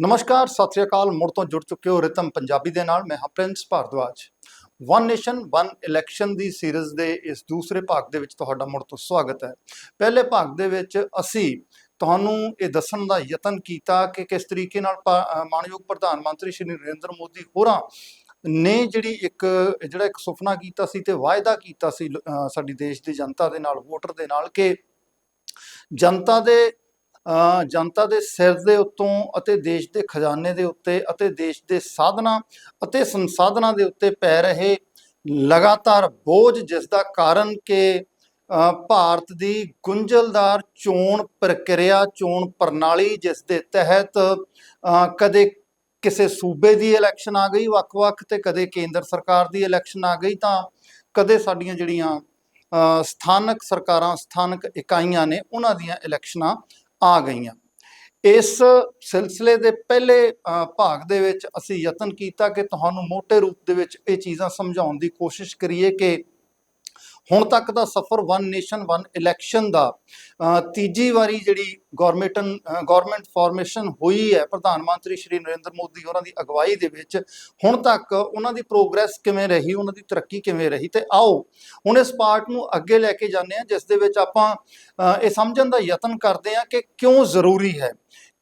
ਨਮਸਕਾਰ, ਸਤਿ ਸ੍ਰੀ ਅਕਾਲ। ਮੁੜ ਤੋਂ ਜੁੜ ਚੁੱਕੇ ਹੋ ਰਿਤਮ ਪੰਜਾਬੀ ਦੇ ਨਾਲ। ਮੈਂ ਹਾਂ Prince Bhardwaj. One nation one election ਦੀ ਸੀਰੀਜ਼ ਦੇ ਇਸ ਦੂਸਰੇ ਭਾਗ ਦੇ ਵਿੱਚ ਤੁਹਾਡਾ ਮੁੜ ਤੋਂ ਸਵਾਗਤ ਹੈ। ਪਹਿਲੇ ਭਾਗ ਦੇ ਵਿੱਚ ਅਸੀਂ ਤੁਹਾਨੂੰ ਇਹ ਦੱਸਣ ਦਾ ਯਤਨ ਕੀਤਾ ਕਿ ਕਿਸ ਤਰੀਕੇ ਨਾਲ ਪਾ- ਮਾਣਯੋਗ ਪ੍ਰਧਾਨ ਮੰਤਰੀ ਸ਼੍ਰੀ ਨਰਿੰਦਰ ਮੋਦੀ ਹੋਰਾਂ ਨੇ ਜਿਹੜੀ ਇੱਕ, ਜਿਹੜਾ ਇੱਕ ਸੁਪਨਾ ਕੀਤਾ ਸੀ ਤੇ ਵਾਅਦਾ ਕੀਤਾ ਸੀ ਲ- ਸਾਡੀ ਦੇਸ਼ ਦੀ ਜਨਤਾ ਦੇ ਨਾਲ, ਵੋਟਰ ਦੇ ਨਾਲ ਕਿ ਜਨਤਾ ਦੇ ਜਨਤਾ ਦੇ ਸਿਰ ਦੇ ਉੱਤੋਂ ਅਤੇ ਦੇਸ਼ ਦੇ ਖਜ਼ਾਨੇ ਦੇ ਉੱਤੇ ਅਤੇ ਦੇਸ਼ ਦੇ ਸਾਧਨਾਂ ਅਤੇ ਸੰਸਾਧਨਾਂ ਦੇ ਉੱਤੇ ਪੈ ਰਹੇ ਲਗਾਤਾਰ ਬੋਝ, ਜਿਸ ਦਾ ਕਾਰਨ ਕਿ ਭਾਰਤ ਦੀ ਗੁੰਝਲਦਾਰ ਚੋਣ ਪ੍ਰਕਿਰਿਆ, ਚੋਣ ਪ੍ਰਣਾਲੀ, ਜਿਸ ਦੇ ਤਹਿਤ ਕਦੇ ਕਿਸੇ ਸੂਬੇ ਦੀ ਇਲੈਕਸ਼ਨ ਆ ਗਈ ਵੱਖ-ਵੱਖ ਤੇ ਕਦੇ ਕੇਂਦਰ ਸਰਕਾਰ ਦੀ ਇਲੈਕਸ਼ਨ ਆ ਗਈ ਤਾਂ ਕਦੇ ਸਾਡੀਆਂ ਜਿਹੜੀਆਂ ਸਥਾਨਕ ਸਰਕਾਰਾਂ, ਸਥਾਨਕ ਇਕਾਈਆਂ ਨੇ, ਉਹਨਾਂ ਦੀਆਂ ਇਲੈਕਸ਼ਨਾਂ ਆ ਗਈਆਂ। ਇਸ ਸਿਲਸਿਲੇ ਦੇ ਪਹਿਲੇ ਭਾਗ ਦੇ ਵਿੱਚ ਅਸੀਂ ਯਤਨ ਕੀਤਾ ਕਿ ਤੁਹਾਨੂੰ ਮੋٹے ਰੂਪ ਦੇ ਵਿੱਚ ਇਹ ਚੀਜ਼ਾਂ ਸਮਝਾਉਣ ਦੀ ਕੋਸ਼ਿਸ਼ ਕਰੀਏ ਕਿ ਹੁਣ ਤੱਕ ਦਾ ਸਫਰ ਵਨ ਨੇਸ਼ਨ ਵਨ ਇਲੈਕਸ਼ਨ ਦਾ ਤੀਜੀ ਵਾਰੀ ਜਿਹੜੀ ਗਵਰਨਮੈਂਟ ਗਵਰਨਮੈਂਟ ਫਾਰਮੇਸ਼ਨ ਹੋਈ ਹੈ, ਪ੍ਰਧਾਨ ਮੰਤਰੀ ਸ਼੍ਰੀ ਨਰਿੰਦਰ ਮੋਦੀ ਹੋਰਾਂ ਦੀ ਅਗਵਾਈ ਦੇ ਵਿੱਚ, ਹੁਣ ਤੱਕ ਉਹਨਾਂ ਦੀ ਪ੍ਰੋਗਰੈਸ ਕਿਵੇਂ ਰਹੀ, ਉਹਨਾਂ ਦੀ ਤਰੱਕੀ ਕਿਵੇਂ ਰਹੀ? ਤੇ ਆਓ, ਹੁਣ ਇਸ ਪਾਰਟ ਨੂੰ ਅੱਗੇ ਲੈ ਕੇ ਜਾਂਦੇ ਹਾਂ, ਜਿਸ ਦੇ ਵਿੱਚ ਆਪਾਂ ਇਹ ਸਮਝਣ ਦਾ ਯਤਨ ਕਰਦੇ ਹਾਂ ਕਿ ਕਿਉਂ ਜ਼ਰੂਰੀ ਹੈ?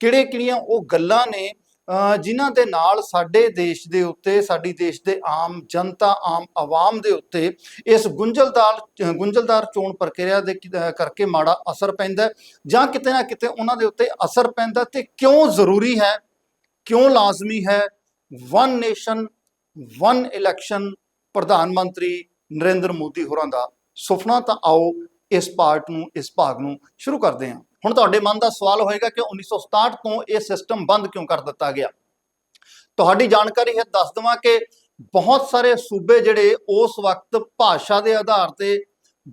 ਕਿਹੜੇ ਕਿਹੜੀਆਂ ਉਹ ਗੱਲਾਂ ਨੇ ਜਿਨ੍ਹਾਂ ਦੇ ਨਾਲ ਸਾਡੇ ਦੇਸ਼ ਦੇ ਉੱਤੇ, ਸਾਡੀ ਦੇਸ਼ ਦੇ ਆਮ ਜਨਤਾ, ਆਮ ਆਵਾਮ ਦੇ ਉੱਤੇ ਇਸ ਗੁੰਝਲਦਾਰ ਗੁੰਝਲਦਾਰ ਚੋਣ ਪ੍ਰਕਿਰਿਆ ਦੇ ਕਰਕੇ ਮਾੜਾ ਅਸਰ ਪੈਂਦਾ ਜਾਂ ਕਿਤੇ ਨਾ ਕਿਤੇ ਉਹਨਾਂ ਦੇ ਉੱਤੇ ਅਸਰ ਪੈਂਦਾ ਤੇ ਕਿਉਂ ਜ਼ਰੂਰੀ ਹੈ, ਕਿਉਂ ਲਾਜ਼ਮੀ ਹੈ? ਵਨ ਨੇਸ਼ਨ ਵਨ ਇਲੈਕਸ਼ਨ ਪ੍ਰਧਾਨ ਮੰਤਰੀ ਨਰਿੰਦਰ ਮੋਦੀ ਹੋਰਾਂ ਦਾ ਸੁਪਨਾ ਤਾਂ ਆਓ ਇਸ ਪਾਰਟ ਨੂੰ, ਇਸ ਭਾਗ ਨੂੰ ਸ਼ੁਰੂ ਕਰਦੇ ਹਾਂ। ਹੁਣ ਤੁਹਾਡੇ ਮਨ ਦਾ ਸਵਾਲ ਹੋਏਗਾ ਕਿ 1967 ਤੋਂ ਇਹ ਸਿਸਟਮ ਬੰਦ ਕਿਉਂ ਕਰ ਦਿੱਤਾ ਗਿਆ? ਤੁਹਾਡੀ ਜਾਣਕਾਰੀ ਹੈ, ਦੱਸ ਦਵਾਂ ਕਿ ਬਹੁਤ ਸਾਰੇ ਸੂਬੇ ਜਿਹੜੇ ਉਸ ਵਕਤ ਭਾਸ਼ਾ ਦੇ ਆਧਾਰ ਤੇ,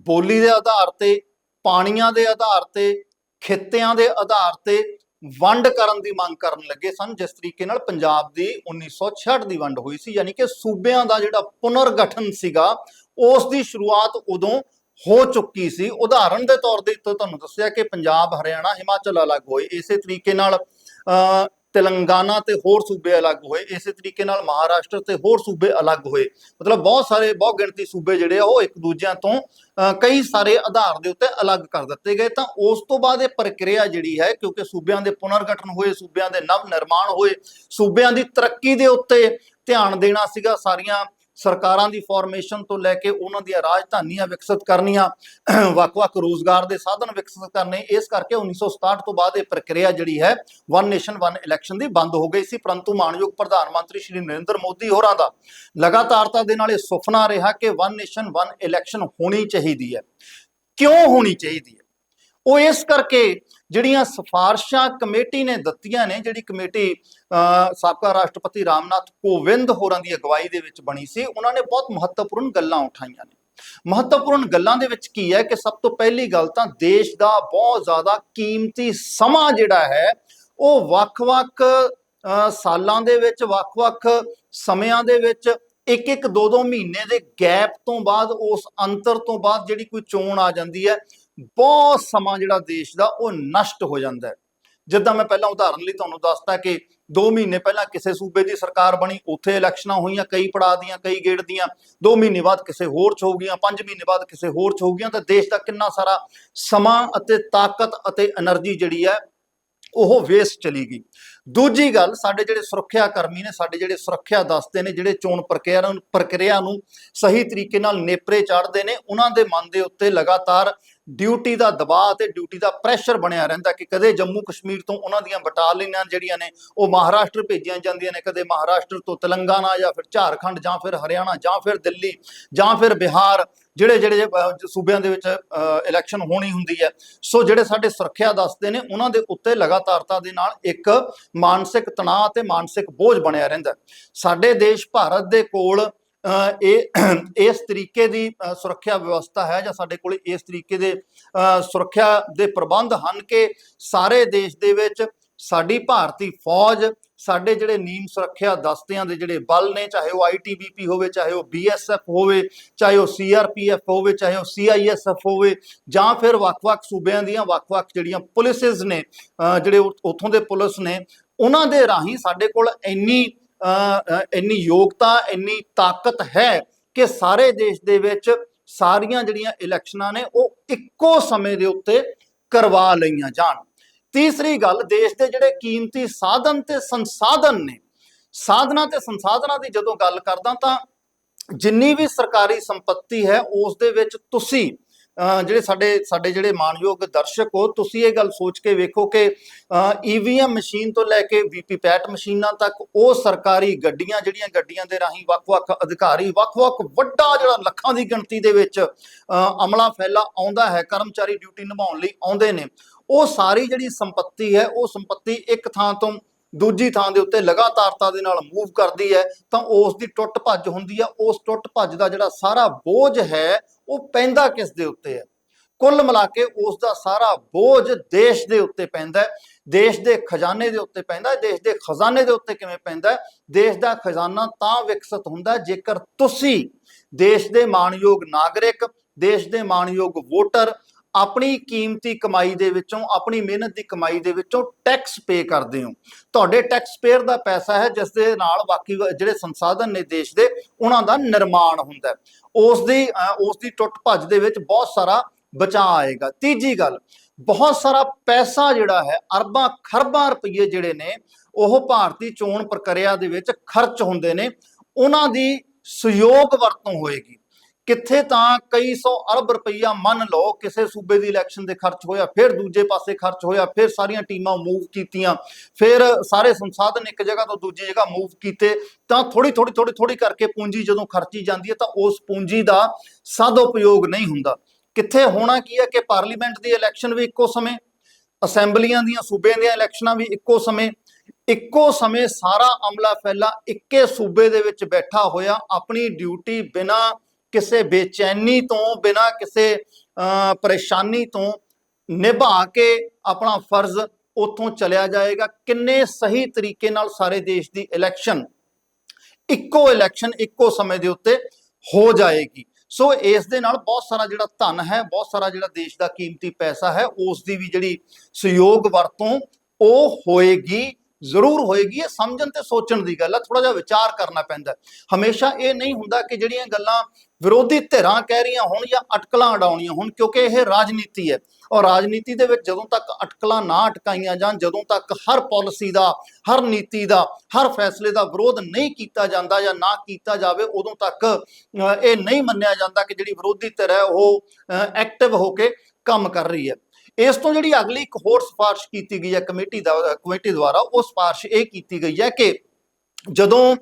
ਬੋਲੀ ਦੇ ਆਧਾਰ ਤੇ, ਪਾਣੀਆਂ ਦੇ ਆਧਾਰ ਤੇ, ਖਿੱਤਿਆਂ ਦੇ ਆਧਾਰ ਤੇ ਵੰਡ ਕਰਨ ਦੀ ਮੰਗ ਕਰਨ ਲੱਗੇ ਸਨ, ਜਿਸ ਤਰੀਕੇ ਨਾਲ ਪੰਜਾਬ ਦੀ 1966 ਦੀ ਵੰਡ ਹੋਈ ਸੀ। ਯਾਨੀ ਕਿ ਸੂਬਿਆਂ ਦਾ ਜਿਹੜਾ ਪੁਨਰਗਠਨ ਸੀਗਾ, ਉਸ ਦੀ ਸ਼ੁਰੂਆਤ ਉਦੋਂ ਹੋ ਚੁੱਕੀ ਸੀ। ਉਦਾਹਰਣ ਦੇ ਤੌਰ ਦੇ ਉੱਤੇ ਤੁਹਾਨੂੰ ਦੱਸਿਆ ਕਿ ਪੰਜਾਬ, ਹਰਿਆਣਾ, ਹਿਮਾਚਲ ਅਲੱਗ ਹੋਏ। ਇਸੇ ਤਰੀਕੇ ਨਾਲ ਤੇਲੰਗਾਨਾ ਤੇ ਹੋਰ ਸੂਬੇ ਅਲੱਗ ਹੋਏ। ਇਸੇ ਤਰੀਕੇ ਨਾਲ ਮਹਾਰਾਸ਼ਟਰ ਤੇ ਹੋਰ ਸੂਬੇ ਅਲੱਗ ਹੋਏ। ਮਤਲਬ ਬਹੁਤ ਸਾਰੇ, ਬਹੁਤ ਗਿਣਤੀ ਸੂਬੇ ਜਿਹੜੇ ਆ, ਉਹ ਇੱਕ ਦੂਜਿਆਂ ਤੋਂ ਕਈ ਸਾਰੇ ਆਧਾਰ ਦੇ ਉੱਤੇ ਅਲੱਗ ਕਰ ਦਿੱਤੇ ਗਏ। ਤਾਂ ਉਸ ਤੋਂ ਬਾਅਦ ਇਹ ਪ੍ਰਕਿਰਿਆ ਜਿਹੜੀ ਹੈ, ਕਿਉਂਕਿ ਸੂਬਿਆਂ ਦੇ ਪੁਨਰਗਠਨ ਹੋਏ, ਸੂਬਿਆਂ ਦੇ ਨਵ ਨਿਰਮਾਣ ਹੋਏ, ਸੂਬਿਆਂ ਦੀ ਤਰੱਕੀ ਦੇ ਉੱਤੇ ਧਿਆਨ ਦੇਣਾ ਸੀਗਾ ਸਾਰੀਆਂ ਸਰਕਾਰਾਂ ਦੀ ਫਾਰਮੇਸ਼ਨ ਤੋਂ ਲੈ ਕੇ ਉਹਨਾਂ ਦੀਆਂ ਰਾਜਧਾਨੀਆਂ ਵਿਕਸਿਤ ਕਰਨੀਆਂ ਵੱਖ-ਵੱਖ ਰੋਜ਼ਗਾਰ ਦੇ ਸਾਧਨ ਵਿਕਸਿਤ ਕਰਨੇ, ਇਸ ਕਰਕੇ 1967 ਤੋਂ ਬਾਅਦ ਇਹ ਪ੍ਰਕਿਰਿਆ ਜਿਹੜੀ ਹੈ ਵਨ ਨੇਸ਼ਨ ਵਨ ਇਲੈਕਸ਼ਨ ਦੀ ਬੰਦ ਹੋ ਗਈ ਸੀ। ਪਰੰਤੂ ਮਾਨਯੋਗ ਪ੍ਰਧਾਨ ਮੰਤਰੀ ਸ਼੍ਰੀ ਨਰਿੰਦਰ ਮੋਦੀ ਹੋਰਾਂ ਦਾ ਲਗਾਤਾਰਤਾ ਦੇ ਨਾਲ ਇਹ ਸੁਪਨਾ ਰਿਹਾ ਕਿ ਵਨ ਨੇਸ਼ਨ ਵਨ ਇਲੈਕਸ਼ਨ ਹੋਣੀ ਚਾਹੀਦੀ ਹੈ। ਕਿਉਂ ਹੋਣੀ ਚਾਹੀਦੀ ਹੈ? ਉਹ ਇਸ ਕਰਕੇ ਜਿਹੜੀਆਂ ਸਿਫਾਰਸ਼ਾਂ ਕਮੇਟੀ ਨੇ ਦਿੱਤੀਆਂ ਨੇ ਜਿਹੜੀ ਕਮੇਟੀ ਅ, ਸਾਬਕਾ ਰਾਸ਼ਟਰਪਤੀ ਰਾਮਨਾਥ ਕੋਵਿੰਦ ਹੋਰਾਂ ਦੀ ਅਗਵਾਈ ਦੇ ਵਿੱਚ ਬਣੀ ਸੀ ਉਹਨਾਂ ਨੇ ਬਹੁਤ ਮਹੱਤਵਪੂਰਨ ਗੱਲਾਂ ਉਠਾਈਆਂ ਨੇ। ਮਹੱਤਵਪੂਰਨ ਗੱਲਾਂ ਦੇ ਵਿੱਚ ਕੀ ਹੈ ਕਿ ਸਭ ਤੋਂ ਪਹਿਲੀ ਗੱਲ ਤਾਂ ਦੇਸ਼ ਦਾ ਬਹੁਤ ਜ਼ਿਆਦਾ ਕੀਮਤੀ ਸਮਾਂ ਜਿਹੜਾ ਹੈ ਉਹ ਵੱਖ-ਵੱਖ ਸਾਲਾਂ ਦੇ ਵਿੱਚ ਵੱਖ-ਵੱਖ ਸਮਿਆਂ ਦੇ ਵਿੱਚ ਇੱਕ ਇੱਕ ਦੋ ਦੋ ਮਹੀਨੇ ਦੇ ਗੈਪ ਤੋਂ ਬਾਅਦ ਉਸ ਅੰਤਰ ਤੋਂ ਬਾਅਦ ਜਿਹੜੀ ਕੋਈ ਚੋਣ ਆ ਜਾਂਦੀ ਹੈ ਬਹੁਤ ਸਮਾਂ ਜਿਹੜਾ ਦੇਸ਼ ਦਾ ਉਹ ਨਸ਼ਟ ਹੋ ਜਾਂਦਾ ਜਿੱਦਾਂ ਮੈਂ ਪਹਿਲਾਂ ਉਦਾਹਰਨ ਲਈ ਤੁਹਾਨੂੰ ਦੱਸਤਾ ਕਿ 2 ਮਹੀਨੇ ਪਹਿਲਾਂ ਕਿਸੇ ਸੂਬੇ ਦੀ ਸਰਕਾਰ ਬਣੀ, ਉੱਥੇ ਇਲੈਕਸ਼ਨਾਂ ਹੋਈਆਂ, ਕਈ ਪੜਾ ਦੀਆਂ, ਕਈ ਗੇੜ ਦੀਆਂ। 2 ਮਹੀਨੇ ਬਾਅਦ ਕਿਸੇ ਹੋਰ ਚ ਹੋ ਗਈਆਂ 5 ਮਹੀਨੇ ਬਾਅਦ ਕਿਸੇ ਹੋਰ ਚ ਹੋ ਗਈਆਂ ਤਾਂ ਦੇਸ਼ ਦਾ ਕਿੰਨਾ ਸਾਰਾ ਸਮਾਂ ਅਤੇ ਤਾਕਤ ਅਤੇ એનર્ਜੀ ਜਿਹੜੀ ਹੈ, ਉਹ ਵੇਸਟ ਚਲੀ ਗਈ। ਦੂਜੀ ਗੱਲ, ਸਾਡੇ ਜਿਹੜੇ ਸੁਰੱਖਿਆ ਕਰਮੀ ਨੇ, ਸਾਡੇ ਜਿਹੜੇ ਸੁਰੱਖਿਆ ਦਸਤੇ ਨੇ, ਜਿਹੜੇ ਚੋਣ ਪ੍ਰਕਿਰਿਆ ਨੂੰ ਪ੍ਰਕਿਰਿਆ ਨੂੰ ਸਹੀ ਤਰੀਕੇ ਨਾਲ ਨੇਪਰੇ ਚਾੜਦੇ ਨੇ, ਉਹਨਾਂ ਦੇ ਮਨ ਦੇ ਉੱਤੇ ਲਗਾਤਾਰ ਡਿਊਟੀ ਦਾ ਦਬਾਅ ਤੇ ਡਿਊਟੀ ਦਾ ਪ੍ਰੈਸ਼ਰ ਬਣਿਆ ਰਹਿੰਦਾ ਕਿ ਕਦੇ ਜੰਮੂ ਕਸ਼ਮੀਰ ਤੋਂ ਉਹਨਾਂ ਦੀਆਂ ਬਟਾਲੀਆਂ ਜਿਹੜੀਆਂ ਨੇ, ਉਹ ਮਹਾਰਾਸ਼ਟਰ ਭੇਜੀਆਂ ਜਾਂਦੀਆਂ ਨੇ, ਕਦੇ ਮਹਾਰਾਸ਼ਟਰ ਤੋਂ ਤੇਲੰਗਾਨਾ ਜਾਂ ਫਿਰ ਝਾਰਖੰਡ ਜਾਂ ਫਿਰ ਹਰਿਆਣਾ ਜਾਂ ਫਿਰ ਦਿੱਲੀ ਜਾਂ ਫਿਰ ਬਿਹਾਰ, ਜਿਹੜੇ ਜਿਹੜੇ ਸੂਬਿਆਂ ਦੇ ਵਿੱਚ ਇਲੈਕਸ਼ਨ ਹੋਣੀ ਹੁੰਦੀ ਹੈ। ਸੋ ਜਿਹੜੇ ਸਾਡੇ ਸੁਰੱਖਿਆ ਦੱਸਦੇ ਨੇ, ਉਹਨਾਂ ਦੇ ਉੱਤੇ ਲਗਾਤਾਰਤਾ ਦੇ ਨਾਲ ਇੱਕ ਮਾਨਸਿਕ ਤਣਾਅ ਤੇ ਮਾਨਸਿਕ ਬੋਝ ਬਣਿਆ ਰਹਿੰਦਾ। ਸਾਡੇ ਦੇਸ਼ ਭਾਰਤ ਦੇ ਕੋਲ ਇਹ ਇਸ ਤਰੀਕੇ ਦੀ ਸੁਰੱਖਿਆ ਵਿਵਸਥਾ ਹੈ ਜਾਂ ਸਾਡੇ ਕੋਲ ਇਸ ਤਰੀਕੇ ਦੇ ਸੁਰੱਖਿਆ ਦੇ ਪ੍ਰਬੰਧ ਹਨ ਕਿ ਸਾਰੇ ਦੇਸ਼ ਦੇ ਵਿੱਚ ਸਾਡੀ ਭਾਰਤੀ ਫੌਜ, ਸਾਡੇ ਜਿਹੜੇ ਨੀਮ ਸੁਰੱਖਿਆ ਦਸਤਿਆਂ ਦੇ ਜਿਹੜੇ ਬਲ ਨੇ, ਚਾਹੇ ਉਹ ਆਈਟੀਬੀਪੀ ਹੋਵੇ, ਚਾਹੇ ਉਹ ਬੀਐਸਐਫ ਹੋਵੇ, ਚਾਹੇ ਉਹ ਸੀਆਰਪੀਐਫ ਹੋਵੇ, ਚਾਹੇ ਉਹ ਸੀਆਈਐਸਐਫ ਹੋਵੇ, ਜਾਂ ਫਿਰ ਵੱਖ-ਵੱਖ ਸੂਬਿਆਂ ਦੀਆਂ ਵੱਖ-ਵੱਖ ਜਿਹੜੀਆਂ ਪੁਲਿਸਿਸ ਨੇ ਜਿਹੜੇ ਉੱਥੋਂ ਦੇ ਪੁਲਿਸ ਨੇ, ਉਹਨਾਂ ਦੇ ਰਾਹੀਂ ਸਾਡੇ ਕੋਲ ਇੰਨੀ ਇੰਨੀ ਯੋਗਤਾ, ਇੰਨੀ ਤਾਕਤ ਹੈ ਕਿ ਸਾਰੇ ਦੇਸ਼ ਦੇ ਵਿੱਚ ਸਾਰੀਆਂ ਜਿਹੜੀਆਂ ਇਲੈਕਸ਼ਨਾਂ ਨੇ ਉਹ ਇੱਕੋ ਸਮੇਂ ਦੇ ਉੱਤੇ ਕਰਵਾ ਲਈਆਂ ਜਾਣ। ਤੀਸਰੀ ਗੱਲ, ਦੇਸ਼ ਦੇ ਜਿਹੜੇ ਕੀਮਤੀ ਸਾਧਨ ਤੇ ਸੰਸਾਧਨ ਨੇ, ਸਾਧਨਾ ਤੇ ਸੰਸਾਧਨਾਂ ਦੀ ਜਦੋਂ ਗੱਲ ਕਰਦਾ ਤਾਂ ਜਿੰਨੀ ਵੀ ਸਰਕਾਰੀ ਸੰਪਤੀ ਹੈ, ਉਸ ਦੇ ਵਿੱਚ ਤੁਸੀਂ ਜਿਹੜੇ ਸਾਡੇ ਸਾਡੇ ਜਿਹੜੇ ਮਾਨਯੋਗ ਦਰਸ਼ਕ ਹੋ, ਤੁਸੀਂ ਇਹ ਗੱਲ ਸੋਚ ਕੇ ਵੇਖੋ ਕਿ ਈਵੀਐਮ ਮਸ਼ੀਨ ਤੋਂ ਲੈ ਕੇ ਵੀਪੀਪੈਟ ਮਸ਼ੀਨਾਂ ਤੱਕ ਉਹ ਸਰਕਾਰੀ ਗੱਡੀਆਂ, ਜਿਹੜੀਆਂ ਗੱਡੀਆਂ ਦੇ ਰਾਹੀਂ ਵੱਖ-ਵੱਖ ਅਧਿਕਾਰੀ, ਵੱਖ-ਵੱਖ ਵੱਡਾ ਜਿਹੜਾ ਲੱਖਾਂ ਦੀ ਗਿਣਤੀ ਦੇ ਵਿੱਚ ਅਮਲਾ ਫੈਲਾ ਆਉਂਦਾ ਹੈ, ਕਰਮਚਾਰੀ ਡਿਊਟੀ ਨਿਭਾਉਣ ਲਈ ਆਉਂਦੇ ਨੇ। ਉਹ ਸਾਰੀ ਜਿਹੜੀ ਸੰਪਤੀ ਹੈ, ਉਹ ਸੰਪਤੀ ਇੱਕ ਥਾਂ ਤੋਂ ਦੂਜੀ ਥਾਂ ਦੇ ਉੱਤੇ ਲਗਾਤਾਰਤਾ ਦੇ ਨਾਲ ਮੂਵ ਕਰਦੀ ਹੈ, ਤਾਂ ਉਸ ਦੀ ਟੁੱਟ ਭੱਜ ਹੁੰਦੀ ਹੈ, ਉਸ ਟੁੱਟ ਭੱਜ ਦਾ ਜਿਹੜਾ ਸਾਰਾ ਬੋਝ ਹੈ, ਉਹ ਪੈਂਦਾ ਕਿਸ ਦੇ ਉੱਤੇ ਹੈ? ਕੁੱਲ ਮਿਲਾ ਕੇ ਉਸ ਦਾ ਸਾਰਾ ਬੋਝ ਦੇਸ਼ ਦੇ ਉੱਤੇ ਪੈਂਦਾ ਹੈ। ਦੇਸ਼ ਦੇ ਖਜ਼ਾਨੇ ਦੇ ਉੱਤੇ ਪੈਂਦਾ ਹੈ। ਦੇਸ਼ ਦੇ ਖਜ਼ਾਨੇ ਦੇ ਉੱਤੇ ਕਿਵੇਂ ਪੈਂਦਾ ਹੈ? ਦੇਸ਼ ਦਾ ਖਜ਼ਾਨਾ ਤਾਂ ਵਿਕਸਿਤ ਹੁੰਦਾ ਜੇਕਰ ਤੁਸੀਂ ਦੇਸ਼ ਦੇ ਮਾਣਯੋਗ ਨਾਗਰਿਕ, ਦੇਸ਼ ਦੇ ਮਾਣਯੋਗ ਵੋਟਰ ਆਪਣੀ ਕੀਮਤੀ ਕਮਾਈ ਦੇ ਵਿੱਚੋਂ, ਆਪਣੀ ਮਿਹਨਤ ਦੀ ਕਮਾਈ ਦੇ ਵਿੱਚੋਂ ਟੈਕਸ ਪੇ ਕਰਦੇ ਹੋ। ਤੁਹਾਡੇ ਟੈਕਸ ਪੇਅਰ ਦਾ ਪੈਸਾ ਹੈ, ਜਿਸ ਦੇ ਨਾਲ ਬਾਕੀ ਜਿਹੜੇ ਸੰਸਾਧਨ ਨੇ ਦੇਸ਼ ਦੇ, ਉਹਨਾਂ ਦਾ ਨਿਰਮਾਣ ਹੁੰਦਾ ਹੈ। ਉਸ ਦੀ ਉਸ ਦੀ ਟੁੱਟ ਭੱਜ ਦੇ ਵਿੱਚ ਬਹੁਤ ਸਾਰਾ ਬਚਾਅ ਆਏਗਾ। ਤੀਜੀ ਗੱਲ, ਬਹੁਤ ਸਾਰਾ ਪੈਸਾ ਜਿਹੜਾ ਹੈ, ਅਰਬਾਂ, ਖਰਬਾਂ ਰੁਪਏ ਜਿਹੜੇ ਨੇ, ਉਹ ਭਾਰਤੀ ਚੋਣ ਪ੍ਰਕਿਰਿਆ ਦੇ ਵਿੱਚ ਖਰਚ ਹੁੰਦੇ ਨੇ। ਉਹਨਾਂ ਦੀ ਸਹਿਯੋਗ ਵਰਤੋਂ ਹੋਏਗੀ। ਕਿੱਥੇ ਤਾਂ ਕਈ ਸੌ ਅਰਬ ਰੁਪਈਆ ਮੰਨ ਲਓ ਕਿਸੇ ਸੂਬੇ ਦੀ ਇਲੈਕਸ਼ਨ ਦੇ ਖਰਚ ਹੋਇਆ, ਫਿਰ ਦੂਜੇ ਪਾਸੇ ਖਰਚ ਹੋਇਆ, ਫਿਰ ਸਾਰੀਆਂ ਟੀਮਾਂ ਮੂਵ ਕੀਤੀਆਂ, ਫਿਰ ਸਾਰੇ ਸੰਸਾਧਨ ਇੱਕ ਜਗ੍ਹਾ ਤੋਂ ਦੂਜੀ ਜਗ੍ਹਾ ਮੂਵ ਕੀਤੇ, ਤਾਂ ਥੋੜੀ ਥੋੜੀ ਥੋੜੀ ਥੋੜੀ ਕਰਕੇ ਪੂੰਜੀ ਜਦੋਂ ਖਰਚੀ ਜਾਂਦੀ ਹੈ ਤਾਂ ਉਸ ਪੂੰਜੀ ਦਾ ਸਦ ਉਪਯੋਗ ਨਹੀਂ ਹੁੰਦਾ। ਕਿੱਥੇ ਹੋਣਾ ਕੀ ਹੈ ਕਿ ਪਾਰਲੀਮੈਂਟ ਦੀ ਇਲੈਕਸ਼ਨ ਵੀ ਇੱਕੋ ਸਮੇਂ, ਅਸੈਂਬਲੀਆਂ ਦੀਆਂ, ਸੂਬਿਆਂ ਦੀਆਂ ਇਲੈਕਸ਼ਨਾਂ ਵੀ ਇੱਕੋ ਸਮੇਂ ਇੱਕੋ ਸਮੇਂ ਸਾਰਾ ਅਮਲਾ ਫੈਲਾ, ਇੱਕੇ ਸੂਬੇ ਦੇ ਵਿੱਚ ਬੈਠਾ ਹੋਇਆ, ਆਪਣੀ ਡਿਊਟੀ ਬਿਨਾ ਕਿਸੇ ਬੇਚੈਨੀ ਤੋਂ ਬਿਨਾ ਕਿਸੇ ਅਹ, ਪਰੇਸ਼ਾਨੀ ਤੋਂ ਨਿਭਾ ਕੇ ਆਪਣਾ ਫਰਜ਼ ਉੱਥੋਂ ਚਲਿਆ ਜਾਏਗਾ। ਕਿੰਨੇ ਸਹੀ ਤਰੀਕੇ ਨਾਲ ਸਾਰੇ ਦੇਸ਼ ਦੀ ਇਲੈਕਸ਼ਨ ਇੱਕੋ ਇਲੈਕਸ਼ਨ ਇੱਕੋ ਸਮੇਂ ਦੇ ਉੱਤੇ ਹੋ ਜਾਏਗੀ। ਸੋ ਇਸ ਦੇ ਨਾਲ ਬਹੁਤ ਸਾਰਾ ਜਿਹੜਾ ਧਨ ਹੈ ਬਹੁਤ ਸਾਰਾ ਜਿਹੜਾ ਦੇਸ਼ ਦਾ ਕੀਮਤੀ ਪੈਸਾ ਹੈ ਉਸ ਦੀ ਵੀ ਜਿਹੜੀ ਸਹਿਯੋਗ ਵਰਤੋਂ ਉਹ ਹੋਏਗੀ ਜ਼ਰੂਰ ਹੋਏਗੀ। ਇਹ ਸਮਝਣ ਤੇ ਸੋਚਣ ਦੀ ਗੱਲ ਹੈ ਥੋੜਾ ਜਿਹਾ ਵਿਚਾਰ ਕਰਨਾ ਪੈਂਦਾ ਹਮੇਸ਼ਾ ਇਹ ਨਹੀਂ ਹੁੰਦਾ ਕਿ ਜਿਹੜੀਆਂ ਗੱਲਾਂ ਵਿਰੋਧੀ ਧਿਰਾਂ ਕਹਿ ਰਹੀਆਂ ਹੋਣ ਜਾਂ ਅਟਕਲਾਂ ਅਡਾਉਣੀਆਂ ਹੋਣ ਕਿਉਂਕਿ ਇਹ ਰਾਜਨੀਤੀ ਹੈ। ਔਰ ਰਾਜਨੀਤੀ ਦੇ ਵਿੱਚ ਜਦੋਂ ਤੱਕ ਅਟਕਲਾਂ ਨਾ ਅਟਕਾਈਆਂ ਜਾਣ ਜਦੋਂ ਤੱਕ ਹਰ ਪਾਲਿਸੀ ਦਾ ਹਰ ਨੀਤੀ ਦਾ ਹਰ ਫੈਸਲੇ ਦਾ ਵਿਰੋਧ ਨਹੀਂ ਕੀਤਾ ਜਾਂਦਾ ਜਾਂ ਨਾ ਕੀਤਾ ਜਾਵੇ ਉਦੋਂ ਤੱਕ ਅਹ, ਇਹ ਨਹੀਂ ਮੰਨਿਆ ਜਾਂਦਾ ਕਿ ਜਿਹੜੀ ਵਿਰੋਧੀ ਧਿਰ ਹੈ ਉਹ ਐਕਟਿਵ ਹੋ ਕੇ ਕੰਮ ਕਰ ਰਹੀ ਹੈ। ਇਸ ਤੋਂ ਜਿਹੜੀ ਅਗਲੀ ਇੱਕ ਹੋਰ ਸਿਫਾਰਿਸ਼ ਕੀਤੀ ਗਈ ਹੈ ਕਮੇਟੀ ਦਾ ਕਮੇਟੀ ਦੁਆਰਾ ਉਹ ਸਿਫਾਰਿਸ਼ ਇਹ ਕੀਤੀ ਗਈ ਹੈ ਕਿ ਜਦੋਂ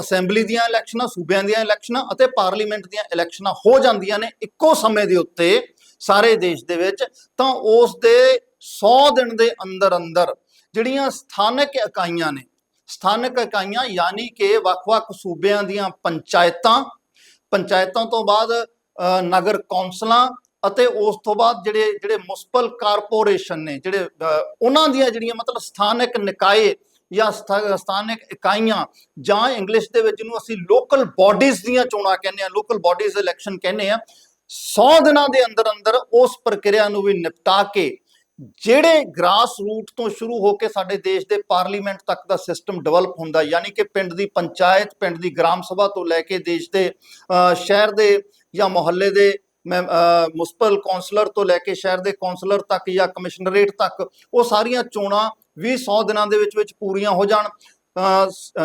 ਅਸੈਂਬਲੀ ਦੀਆਂ ਇਲੈਕਸ਼ਨਾਂ, ਸੂਬਿਆਂ ਦੀਆਂ ਇਲੈਕਸ਼ਨਾਂ ਅਤੇ ਪਾਰਲੀਮੈਂਟ ਦੀਆਂ ਇਲੈਕਸ਼ਨਾਂ ਹੋ ਜਾਂਦੀਆਂ ਨੇ ਇੱਕੋ ਸਮੇਂ ਦੇ ਉੱਤੇ ਸਾਰੇ ਦੇਸ਼ ਦੇ ਵਿੱਚ, ਤਾਂ ਉਸ ਦੇ 100 ਦਿਨ ਦੇ ਅੰਦਰ ਅੰਦਰ ਜਿਹੜੀਆਂ ਸਥਾਨਕ ਇਕਾਈਆਂ ਨੇ, ਸਥਾਨਕ ਇਕਾਈਆਂ ਯਾਨੀ ਕਿ ਵੱਖ-ਵੱਖ ਸੂਬਿਆਂ ਦੀਆਂ ਪੰਚਾਇਤਾਂ ਪੰਚਾਇਤਾਂ ਤੋਂ ਬਾਅਦ ਨਗਰ ਕੌਂਸਲਾਂ ਅਤੇ ਉਸ ਤੋਂ ਬਾਅਦ ਜਿਹੜੇ ਜਿਹੜੇ ਮੁਨਸਪਲ ਕਾਰਪੋਰੇਸ਼ਨ ਨੇ, ਜਿਹੜੇ ਉਹਨਾਂ ਦੀਆਂ ਜਿਹੜੀਆਂ ਮਤਲਬ ਸਥਾਨਕ ਨਿਕਾਏ ਜਾਂ ਸਥਾ- ਸਥਾਨਕ ਇਕਾਈਆਂ ਜਾਂ ਇੰਗਲਿਸ਼ ਦੇ ਵਿੱਚ ਜਿਹਨੂੰ ਅਸੀਂ ਲੋਕਲ ਬਾਡੀਜ਼ ਦੀਆਂ ਚੋਣਾਂ ਕਹਿੰਦੇ ਆ ਲੋਕਲ ਬਾਡੀਜ਼ ਇਲੈਕਸ਼ਨ ਕਹਿੰਦੇ ਆ 100 ਦਿਨਾਂ ਦੇ ਅੰਦਰ ਅੰਦਰ ਉਸ ਪ੍ਰਕਿਰਿਆ ਨੂੰ ਵੀ ਨਿਪਟਾ ਕੇ ਜਿਹੜੇ ਗ੍ਰਾਸ ਰੂਟ ਤੋਂ ਸ਼ੁਰੂ ਹੋ ਕੇ ਸਾਡੇ ਦੇਸ਼ ਦੇ ਪਾਰਲੀਮੈਂਟ ਤੱਕ ਦਾ ਸਿਸਟਮ ਡਿਵੈਲਪ ਹੁੰਦਾ, ਯਾਨੀ ਕਿ ਪਿੰਡ ਦੀ ਪੰਚਾਇਤ, ਪਿੰਡ ਦੀ ਗ੍ਰਾਮ ਸਭਾ ਤੋਂ ਲੈ ਕੇ ਦੇਸ਼ ਦੇ ਸ਼ਹਿਰ ਦੇ ਜਾਂ ਮੁਹੱਲੇ ਦੇ, ਮੈਂ ਮੁਸਪਲ ਕਾਉਂਸਲਰ ਤੋਂ ਲੈ ਕੇ ਸ਼ਹਿਰ ਦੇ ਕਾਉਂਸਲਰ ਤੱਕ ਜਾਂ ਕਮਿਸ਼ਨਰੇਟ ਤੱਕ ਉਹ ਸਾਰੀਆਂ ਚੋਣਾਂ ਵੀ 100 ਦਿਨਾਂ ਦੇ ਵਿੱਚ ਵਿੱਚ ਪੂਰੀਆਂ ਹੋ ਜਾਣ।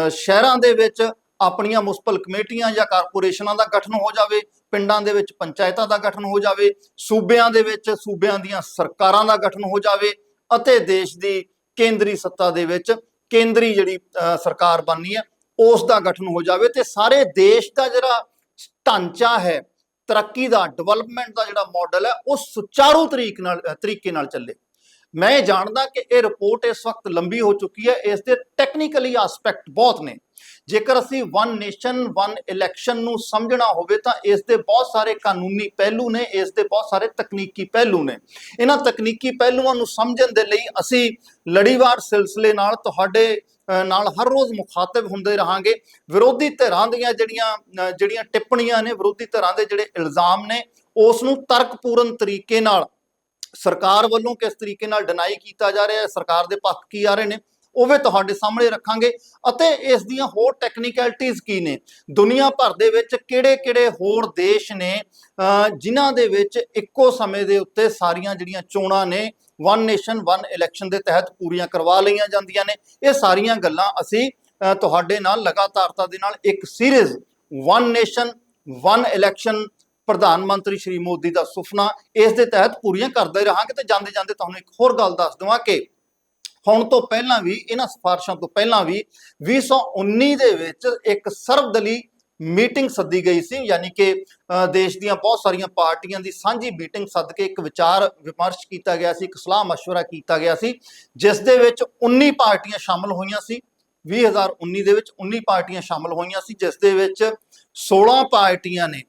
ਸ਼ਹਿਰਾਂ ਦੇ ਵਿੱਚ ਆਪਣੀਆਂ ਮੁਸਪਲ ਕਮੇਟੀਆਂ ਜਾਂ ਕਾਰਪੋਰੇਸ਼ਨਾਂ ਦਾ ਗਠਨ ਹੋ ਜਾਵੇ, ਪਿੰਡਾਂ ਦੇ ਵਿੱਚ ਪੰਚਾਇਤਾਂ ਦਾ ਗਠਨ ਹੋ ਜਾਵੇ, ਸੂਬਿਆਂ ਦੇ ਵਿੱਚ ਸੂਬਿਆਂ ਦੀਆਂ ਸਰਕਾਰਾਂ ਦਾ ਗਠਨ ਹੋ ਜਾਵੇ ਅਤੇ ਦੇਸ਼ ਦੀ ਕੇਂਦਰੀ ਸੱਤਾ ਦੇ ਵਿੱਚ ਕੇਂਦਰੀ ਜਿਹੜੀ ਸਰਕਾਰ ਬਣਨੀ ਹੈ, ਉਸ ਦਾ ਗਠਨ ਹੋ ਜਾਵੇ ਤੇ ਸਾਰੇ ਦੇਸ਼ ਦਾ ਜਿਹੜਾ ਢਾਂਚਾ ਹੈ, ਤਰੱਕੀ ਦਾ, ਡਿਵੈਲਪਮੈਂਟ ਦਾ ਜਿਹੜਾ ਮਾਡਲ ਹੈ, ਉਹ ਸੁਚਾਰੂ ਤਰੀਕ ਨਾਲ ਤਰੀਕੇ ਨਾਲ ਚੱਲੇ। ਮੈਂ ਇਹ ਜਾਣਦਾ ਕਿ ਇਹ ਰਿਪੋਰਟ ਇਸ ਵਕਤ ਲੰਬੀ ਹੋ ਚੁੱਕੀ ਹੈ, ਇਸ ਦੇ ਟੈਕਨੀਕਲੀ ਐਸਪੈਕਟ ਬਹੁਤ ਨੇ। ਜੇਕਰ ਅਸੀਂ ਵਨ ਨੇਸ਼ਨ ਵਨ ਇਲੈਕਸ਼ਨ ਨੂੰ ਸਮਝਣਾ ਹੋਵੇ ਤਾਂ ਇਸ ਦੇ ਬਹੁਤ ਸਾਰੇ ਕਾਨੂੰਨੀ ਪਹਿਲੂ ਨੇ, ਇਸ ਦੇ ਬਹੁਤ ਸਾਰੇ ਤਕਨੀਕੀ ਪਹਿਲੂ ਨੇ। ਇਹਨਾਂ ਤਕਨੀਕੀ ਪਹਿਲੂਆਂ ਨੂੰ ਸਮਝਣ ਦੇ ਲਈ ਅਸੀਂ ਲੜੀਵਾਰ ਸਿਲਸਿਲੇ ਨਾਲ ਤੁਹਾਡੇ ਨਾਲ ਹਰ ਰੋਜ਼ ਮੁਖਾਤਬ ਹੁੰਦੇ ਰਹਾਂਗੇ। ਵਿਰੋਧੀ ਧਿਰਾਂ ਦੀਆਂ ਜਿਹੜੀਆਂ ਜਿਹੜੀਆਂ ਟਿੱਪਣੀਆਂ ਨੇ, ਵਿਰੋਧੀ ਧਿਰਾਂ ਦੇ ਜਿਹੜੇ ਇਲਜ਼ਾਮ ਨੇ, ਉਸ ਨੂੰ ਤਰਕਪੂਰਨ ਤਰੀਕੇ ਨਾਲ ਸਰਕਾਰ ਵੱਲੋਂ ਕਿਸ ਤਰੀਕੇ ਨਾਲ ਡਿਨਾਈ ਕੀਤਾ ਜਾ ਰਿਹਾ ਹੈ, ਸਰਕਾਰ ਦੇ ਪੱਖ ਕੀ ਆ ਰਹੇ ਨੇ, ਉਹ ਵੀ ਤੁਹਾਡੇ ਸਾਹਮਣੇ ਰੱਖਾਂਗੇ। ਅਤੇ ਇਸ ਦੀਆਂ ਹੋਰ ਟੈਕਨੀਕੈਲਿਟੀਆਂ ਕੀ ਨੇ? ਦੁਨੀਆ ਭਰ ਦੇ ਵਿੱਚ ਕਿਹੜੇ-ਕਿਹੜੇ ਹੋਰ ਦੇਸ਼ ਨੇ ਜਿਨ੍ਹਾਂ ਦੇ ਵਿੱਚ ਇੱਕੋ ਸਮੇਂ ਦੇ ਉੱਤੇ ਸਾਰੀਆਂ ਜਿਹੜੀਆਂ ਚੋਣਾਂ ਨੇ ਵਨ ਨੇਸ਼ਨ ਵਨ ਇਲੈਕਸ਼ਨ ਦੇ ਤਹਿਤ ਪੂਰੀਆਂ ਕਰਵਾ ਲਈਆਂ ਜਾਂਦੀਆਂ ਨੇ। ਇਹ ਸਾਰੀਆਂ ਗੱਲਾਂ ਅਸੀਂ ਤੁਹਾਡੇ ਨਾਲ ਲਗਾਤਾਰਤਾ ਦੇ ਨਾਲ ਇੱਕ series one nation one election ਪ੍ਰਧਾਨ ਮੰਤਰੀ ਸ਼੍ਰੀ ਮੋਦੀ ਦਾ ਸੁਪਨਾ ਇਸ ਦੇ ਤਹਿਤ ਪੂਰੀਆਂ ਕਰਦੇ ਰਹਾਂਗੇ ਤੇ ਜਾਂਦੇ ਜਾਂਦੇ ਤੁਹਾਨੂੰ ਇੱਕ ਹੋਰ ਗੱਲ ਦੱਸ ਦਵਾਂ ਕਿ ਹੁਣ ਤੋਂ ਪਹਿਲਾਂ ਵੀ ਇਹਨਾਂ ਸਿਫਾਰਸ਼ਾਂ ਤੋਂ ਪਹਿਲਾਂ ਵੀ 2019 ਦੇ ਵਿੱਚ ਇੱਕ ਸਰਵਦਲੀ ਮੀਟਿੰਗ ਸੱਦੀ ਗਈ ਸੀ ਯਾਨੀ ਕਿ ਅ, ਦੇਸ਼ ਦੀਆਂ ਬਹੁਤ ਸਾਰੀਆਂ ਪਾਰਟੀਆਂ ਦੀ ਸਾਂਝੀ ਮੀਟਿੰਗ ਸੱਦ ਕੇ ਇੱਕ ਵਿਚਾਰ ਵਿਮਰਸ਼ ਕੀਤਾ ਗਿਆ ਸੀ ਇੱਕ ਸਲਾਹ مشورہ ਕੀਤਾ ਗਿਆ ਸੀ ਜਿਸ ਦੇ ਵਿੱਚ 19 ਪਾਰਟੀਆਂ ਸ਼ਾਮਲ ਹੋਈਆਂ ਸੀ 2019 ਦੇ ਵਿੱਚ 19 ਪਾਰਟੀਆਂ ਸ਼ਾਮਲ ਹੋਈਆਂ ਸੀ ਜਿਸ ਦੇ ਵਿੱਚ 16 ਪਾਰਟੀਆਂ ਨੇ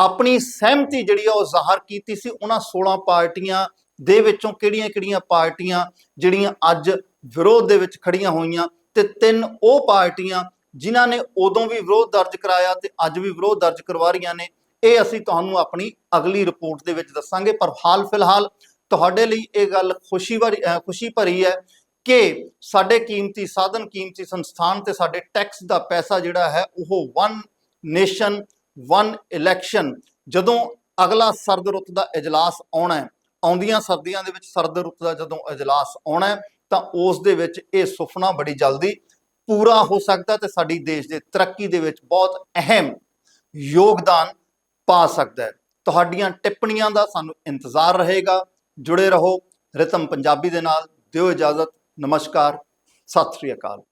ਆਪਣੀ ਸਹਿਮਤੀ ਜਿਹੜੀ ਆ ਉਹ ਜ਼ਾਹਰ ਕੀਤੀ ਸੀ। ਉਹਨਾਂ 16 ਪਾਰਟੀਆਂ ਦੇ ਵਿੱਚੋਂ ਕਿਹੜੀਆਂ-ਕਿਹੜੀਆਂ ਪਾਰਟੀਆਂ ਜਿਹੜੀਆਂ ਅੱਜ ਵਿਰੋਧ ਦੇ ਵਿੱਚ ਖੜੀਆਂ ਹੋਈਆਂ ਤੇ ਤਿੰਨ ਉਹ ਪਾਰਟੀਆਂ ਜਿਨ੍ਹਾਂ ਨੇ ਉਦੋਂ ਵੀ ਵਿਰੋਧ ਦਰਜ ਕਰਾਇਆ ਤੇ ਅੱਜ ਵੀ ਵਿਰੋਧ ਦਰਜ ਕਰਵਾ ਰਹੀਆਂ ਨੇ, ਇਹ ਅਸੀਂ ਤੁਹਾਨੂੰ ਆਪਣੀ ਅਗਲੀ ਰਿਪੋਰਟ ਦੇ ਵਿੱਚ ਦੱਸਾਂਗੇ। ਪਰ ਹਾਲ ਫਿਲਹਾਲ ਤੁਹਾਡੇ ਲਈ ਇਹ ਗੱਲ ਖੁਸ਼ੀ ਭਰੀ ਖੁਸ਼ੀ ਭਰੀ ਹੈ ਕਿ ਸਾਡੇ ਕੀਮਤੀ ਸਾਧਨ, ਕੀਮਤੀ ਸੰਸਥਾਨ ਤੇ ਸਾਡੇ ਟੈਕਸ ਦਾ ਪੈਸਾ ਜਿਹੜਾ ਹੈ ਉਹ ਵਨ ਨੇਸ਼ਨ ਵਨ ਇਲੈਕਸ਼ਨ ਜਦੋਂ ਅਗਲਾ ਸਰਦ ਰੁੱਤ ਦਾ ਇਜਲਾਸ ਆਉਣਾ ਹੈ, ਆਉਂਦੀਆਂ ਸਰਦੀਆਂ ਦੇ ਵਿੱਚ ਸਰਦ ਰੁੱਤ ਦਾ ਜਦੋਂ ਇਜਲਾਸ ਆਉਣਾ ਹੈ, ਤਾਂ ਉਸ ਦੇ ਵਿੱਚ ਇਹ ਸੁਪਨਾ ਬੜੀ ਜਲਦੀ ਪੂਰਾ ਹੋ ਸਕਦਾ ਤੇ ਸਾਡੀ ਦੇਸ਼ ਦੇ ਤਰੱਕੀ ਦੇ ਵਿੱਚ ਬਹੁਤ ਅਹਿਮ ਯੋਗਦਾਨ ਪਾ ਸਕਦਾ ਹੈ। ਤੁਹਾਡੀਆਂ ਟਿੱਪਣੀਆਂ ਦਾ ਸਾਨੂੰ ਇੰਤਜ਼ਾਰ ਰਹੇਗਾ। ਜੁੜੇ ਰਹੋ ਰਿਤਮ ਪੰਜਾਬੀ ਦੇ ਨਾਲ। ਦਿਓ ਇਜਾਜ਼ਤ। ਨਮਸਕਾਰ। ਸਤਿ ਸ੍ਰੀ ਅਕਾਲ।